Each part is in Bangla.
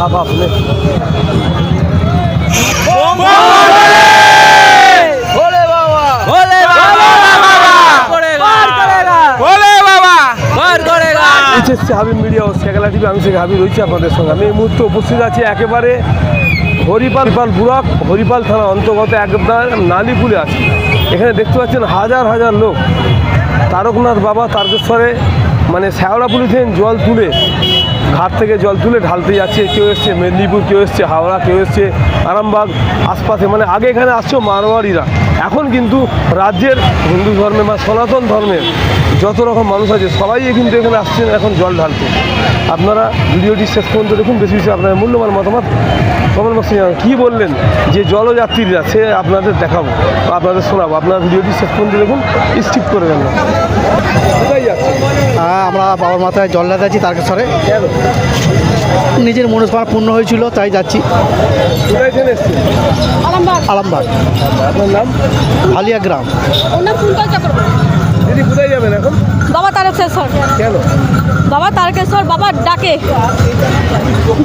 হাফ নে হাবিব মিডিয়া ও শেখালা টিভি আমি শেখ হাবিব রয়েছি আপনাদের সঙ্গে। আমি এই মুহূর্তে উপস্থিত আছি একেবারে হরিপাল পাল বুড়াক হরিপাল থানা অন্তর্গত একদম নালিপুলে আছি। এখানে দেখতে পাচ্ছেন হাজার হাজার লোক। তারকনাথ বাবা তারকেশ্বরে মানে শ্যাওড়াপুলি থেকে জল তুলে, ঘাট থেকে জল তুলে ঢালতে যাচ্ছে, কেউ এসছে মেদিনীপুর, কেউ এসছে হাওড়া, কেউ এসছে আরামবাগ, আশপাশে মানে আগে এখানে আসছে মারোয়ারিরা এখন কিন্তু রাজ্যের হিন্দু ধর্মে বা সনাতন ধর্মের যত রকম মানুষ আছে, সবাই কিন্তু এখানে আসছেন এখন জল ঢালতে। আপনারা ভিডিওটি শেষ পর্যন্ত দেখুন, বেশি বেশি আপনার মূল্যবান মতামত কমেন্ট বক্সে কী বললেন যে জলযাত্রীরা, সে আপনাদের দেখাবো বা আপনাদের শোনাবো। আপনারা ভিডিওটি শেষ পর্যন্ত দেখুন স্কিপ করবেন না। আমরা বাবার মাথায় জল ঢালতে তারকেশ্বরে। কেন নিজের মনস্কামনা পূর্ণ হয়েছিল তাই যাচ্ছি। আলামবাগ। আরামবাগ আপনার নাম? আলিয়া গ্রাম। দিদি কোথায় যাবেন এখন? বাবা তারকেশ্বর। কেন? বাবা তারকেশ্বর বাবা ডাকে।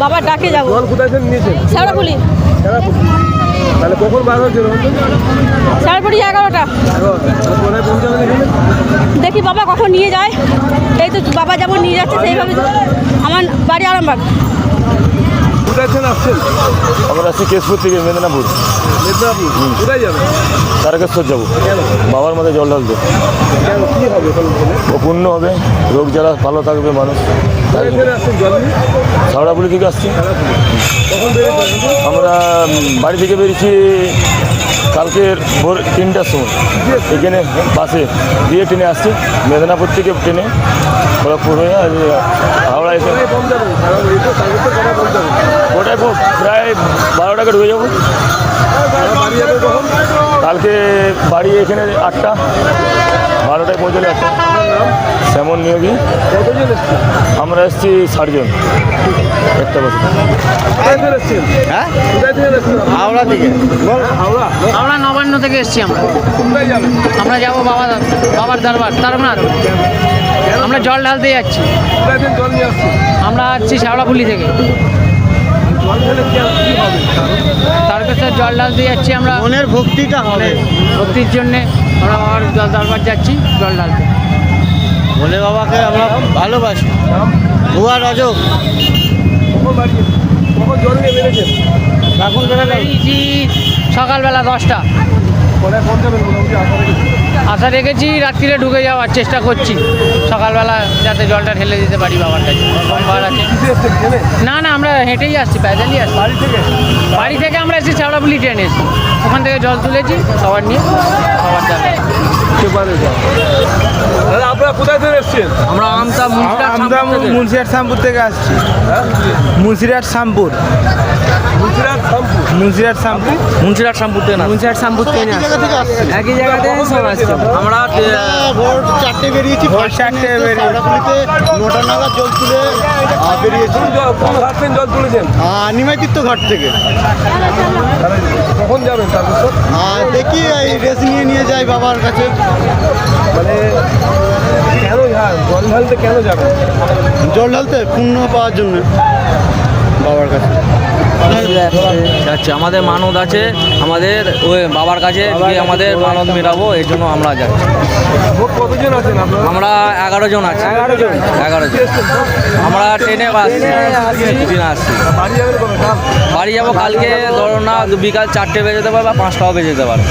বাবা ডাকে যাব। কোথায় নিয়েছেন? তাহলে কখন বার হয়েছিল সাড়ে কুড়ি এগারোটা। দেখি বাবা কখন নিয়ে যায়। এই তো বাবা যেমন নিয়ে যাচ্ছে সেইভাবে আমার বাড়ি আরামবাগ। কোথায় থেকে আসছেন আমরা আছি কেশপুর থেকে মেদিনীপুর। মেদিনীপুর। কোথায় যাবেন? তারকেশ্বর যাব। বাবার মাথায় জল ঢালতে। কী হবে ও পূর্ণ হবে। রোগ জ্বালা ভালো থাকবে মানুষ। কোথায় থেকে আসছি। আমরা বাড়ি থেকে বেরিয়েছি কালকের ভোর তিনটার সময়। এখানে বাসে দিয়ে ট্রেনে আসছি। মেদিনীপুর থেকে ট্রেনে খড়গপুর হয়ে হাওড়া এসে খুব প্রায় বারো টাকা ঢুকে যাব। কালকে বাড়ি এখানে আটটা বারোটায় পৌঁছলে আটটা সেমন নিয়োগী। আমরা এসেছি ষাটজন। একটা বছর। হ্যাঁ? কোথায় থেকে। হাওড়া থেকে হাওড়া নবান্ন থেকে এসেছি আমরা। আমরা যাব বাবা বাবার দরবার তারকনাথ আমরা জল ঢালতে যাচ্ছি। আমরা আসছি শ্যাওড়াপুলি থেকে। তারকেশ্বর জল ঢালতে যাচ্ছি আমরা। মনের ভক্তিটা হবে। ভক্তির জন্যে আমরা বাবার জল দরবার যাচ্ছি জল ঢালতে। ভোলে বাবাকে আমরা ভালোবাসি। ভুয়া রজক। এখন বেরিয়েছি সকালবেলা দশটা। কোথায় পৌঁছাবেন মোটামুটি আশা রেখেছি রাত্রিরে ঢুকে যাওয়ার চেষ্টা করছি। সকালবেলা যাতে জলটা ঢেলে দিতে পারি বাবার কাছে। সোমবার আছে। না না আমরা হেঁটেই আসছি প্যাদালই আসছি। বাড়ি থেকে? বাড়ি থেকে আমরা এসেছি চাওড়াপুলি ট্রেনে এসেছি। ওখান থেকে জল তুলেছি সবার নিয়ে সবার যাবে আপনারা কোথায় থেকে এসছেন? আমরা আমতা আমরা মুন্সিরহাট শ্যামপুর থেকে আসছি। মুন্সিরহাট শ্যামপুর। শামপুর না একই জায়গাতে সব আসছে। আমরা ভোর চারটে বেরিয়েছি ভোর চারটে বেরিয়ে- শেওড়াপুলিতে নটা নাগাদ জল তুলে আহ, বেরিয়েছি। কোন জল ঘাট থেকে জল তুলেছেন? ঘাট থেকে। তাহলে কখন যাবেন তারপর দেখি এই রেস নিয়ে নিয়ে যাই বাবার কাছে। মানে কেন জল ঢালতে কেন যাবেন? জল ঢালতে পুণ্য পাওয়ার জন্য। বাবার কাছে। যাচ্ছে আমাদের মানত আছে আমাদের ওই বাবার কাছে গিয়ে আমাদের মানত মেটাবো এই জন্য আমরা যাচ্ছি কতজন আছেন আমরা এগারো জন আছি। এগারো জন। এগারো জন। আমরা ট্রেনে আসছি। আসছি। বাড়ি যাব কালকে ধরো না বিকাল চারটে বেজে যেতে পারে বা পাঁচটাও বেজে যেতে পারে।